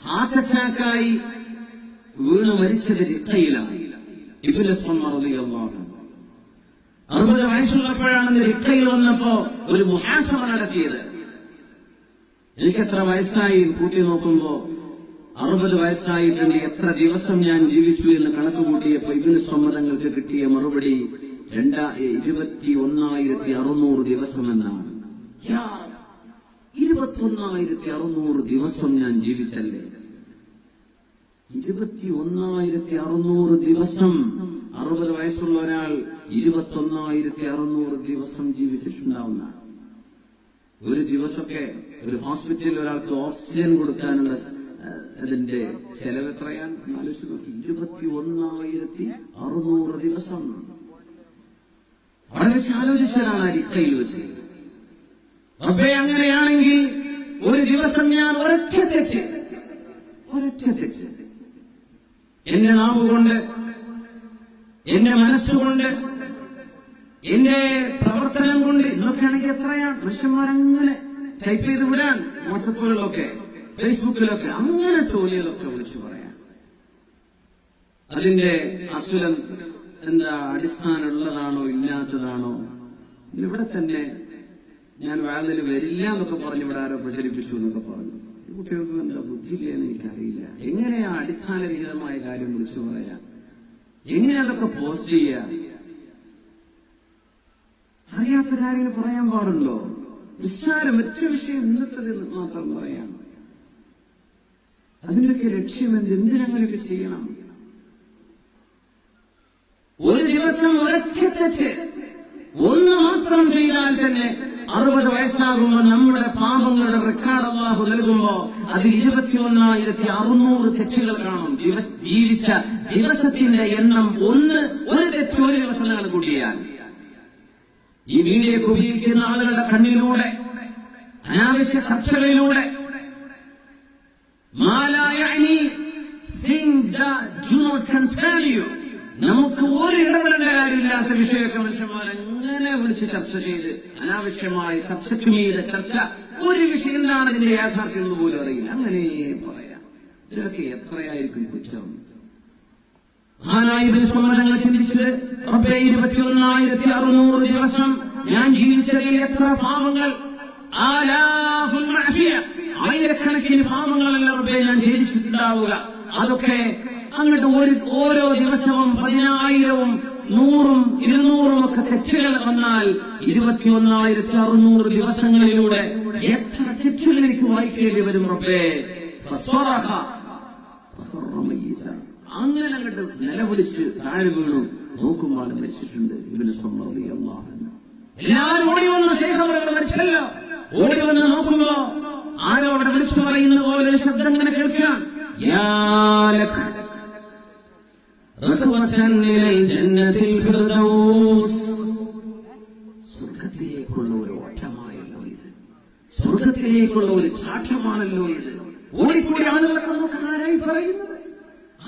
Heart അറ്റാക്കായി വീണ് മരിച്ചത് അൻഹു. അറുപത് വയസ്സുള്ളപ്പോഴാണ് റിക്കയിൽ വന്നപ്പോ ഒരു മുഹാസമ നടത്തിയത്. എനിക്ക് എത്ര വയസ്സായി കൂട്ടി നോക്കുമ്പോ അറുപത് വയസ്സായിട്ടുണ്ട് എത്ര ദിവസം ഞാൻ ജീവിച്ചു എന്ന് കണക്ക് കൂട്ടിയപ്പോ ഇബിന് സമ്മതങ്ങൾക്ക് കിട്ടിയ മറുപടി രണ്ടാ ഇരുപത്തി ഒന്നായിരത്തി അറുന്നൂറ് ദിവസം എന്നാണ്. യാ, ഇരുപത്തി ഒന്നായിരത്തി അറുന്നൂറ് ദിവസം ഞാൻ ജീവിച്ചല്ലേ? ഇരുപത്തി ഒന്നായിരത്തി അറുന്നൂറ് ദിവസം. അറുപത് വയസ്സുള്ള ഒരാൾ ഇരുപത്തി ഒന്നായിരത്തി അറുന്നൂറ് ദിവസം ജീവിച്ചിട്ടുണ്ടാവുന്ന. ഒരു ദിവസമൊക്കെ ഒരു ഹോസ്പിറ്റലിൽ ഒരാൾക്ക് ഓക്സിജൻ കൊടുക്കാനുള്ള അതിന്റെ ചെലവ് എത്രയാണ്? ഒന്ന് ആലോചിച്ച് നോക്കി. ഇരുപത്തി ഒന്നായിരത്തി അറുന്നൂറ് ദിവസം. വളരെ വെച്ച് ആലോചിച്ചതാണ് ആ ഇക്കയിൽ വെച്ച്. റബ്ബേ അങ്ങനെയാണെങ്കിൽ ഒരു ദിവസം ഞാൻ ഒരൊറ്റ തെറ്റ് ഒരൊറ്റ തെറ്റ് എന്റെ നാവ് കൊണ്ട് എന്റെ മനസ്സുകൊണ്ട് എന്റെ പ്രവർത്തനം കൊണ്ട് ഇന്നൊക്കെയാണെങ്കിൽ എത്രയാണ്? മനുഷ്യന്മാരങ്ങനെ ടൈപ്പ് ചെയ്ത് വിടാൻ വാട്സപ്പുകളിലൊക്കെ ഫേസ്ബുക്കിലൊക്കെ അങ്ങനെ തോന്നിയതൊക്കെ വിളിച്ചു പറയാം. അതിന്റെ അസുലം എന്താ? അടിസ്ഥാനമുള്ളതാണോ ഇല്ലാത്തതാണോ? ഇവിടെ തന്നെ ഞാൻ വാതിൽ വരില്ല എന്നൊക്കെ പറഞ്ഞു ഇവിടെ ആരോ പ്രചരിപ്പിച്ചു എന്നൊക്കെ പറഞ്ഞു. ഈ കുട്ടികൾക്ക് എന്താ ബുദ്ധിയില്ലെന്ന് എനിക്കറിയില്ല. എങ്ങനെയാ അടിസ്ഥാനരഹിതമായ കാര്യം വിളിച്ചു പറയാ? എങ്ങനെയാ അതൊക്കെ പോസ്റ്റ് ചെയ്യാ? അറിയാത്ത കാര്യങ്ങൾ പറയാൻ പാടുണ്ടോ? നിസ്സാരം മറ്റു വിഷയം ഇന്നത്തെ മാത്രം പറയാം. അതിനൊക്കെ ലക്ഷ്യം എന്ത്? എന്തിനങ്ങനെയൊക്കെ ചെയ്യണം? ഒരു ദിവസം ഒരൊറ്റ ഒന്ന് മാത്രം ചെയ്താൽ തന്നെ അറുപത് വയസ്സാകുമ്പോൾ നമ്മുടെ പാപങ്ങളുടെ റെക്കോർഡ് അള്ളാഹു നൽകുമ്പോ അത് ഇരുപത്തിയൊന്നായിരത്തി അറുന്നൂറ് തെറ്റുകൾ കാണും. ജീവിച്ച ദിവസത്തിന്റെ എണ്ണം ഒന്ന് ഒരു തെറ്റ് ഒരു ദിവസം നിങ്ങൾ ഈ വീഡിയോ ഉപയോഗിക്കുന്ന ആളുകളുടെ കണ്ണിലൂടെ അനാവശ്യ ചർച്ചകളിലൂടെ. മാലായണി things that do not concern you. നമുക്ക് ഒരു ഇടപെടേണ്ട കാര്യമില്ലാത്ത വിഷയമൊക്കെ മനുഷ്യന്മാർ എങ്ങനെ വിളിച്ച് ചർച്ച ചെയ്ത് അനാവശ്യമായ ചർച്ചയ്ക്ക് മീതെ ചർച്ച? ഒരു വിഷയം എന്താണ് ഇതിന്റെ യാഥാർത്ഥ്യം എന്ന് പോലും അറിയില്ല. അങ്ങനെ പറയാം. ഇതിലൊക്കെ എത്രയായിരിക്കും കുറ്റം? ഇരുപത്തിയൊന്നായിരത്തി അറുന്നൂറ് ദിവസം ഞാൻ ജീവിച്ചതിൽ എത്ര പാവങ്ങൾ. ആയിരക്കണക്കിന് പാവങ്ങളല്ല റബ്ബെ ഞാൻ ജീവിച്ചിട്ടുണ്ടാവുക അതൊക്കെ അങ്ങോട്ട് ഒരു ഓരോ ദിവസവും പതിനായിരവും നൂറും ഇരുന്നൂറും ഒക്കെ തെറ്റുകൾ വന്നാൽ ഇരുപത്തിയൊന്നായിരത്തി അറുന്നൂറ് ദിവസങ്ങളിലൂടെ എത്ര തെറ്റുകൾ എനിക്ക് വായിക്കേണ്ടി വരും റബ്ബേ? അങ്ങനെ അങ്ങോട്ട് നിലവിളിച്ച് താഴെ വീണു. നോക്കുമ്പോൾ മരിച്ചിട്ടുണ്ട് ഇവന് സ്വന്തം എല്ലാവരും ഓടി വന്ന് മരിച്ചല്ലോ. ഓടി വന്ന് നോക്കുമ്പോ ആരോ അവിടെ പറയുന്ന പോലെ ശബ്ദം ഇങ്ങനെ കേൾക്കുക റത്വതൻ ഇലൽ ജന്നത്തിൽ ഫിർദൗസ്. സ്വർഗത്തിലേക്കുള്ള ഒരു ഓട്ടമായല്ലോ ഇത്. സ്വർഗത്തിലേക്കുള്ള ഒരു ചാട്ടമാണല്ലോ ഇത്. ഓടിക്കൂടി ആളുകളൊക്കെ നമുക്ക് ആരായി പറയുന്നത്?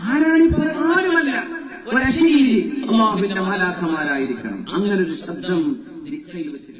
ആരായി ആരുമല്ല. ഒരു അള്ളാഹുവിന്റെ മാലാഖമാരായിരിക്കണം അങ്ങനെ ഒരു ശബ്ദം വെച്ച്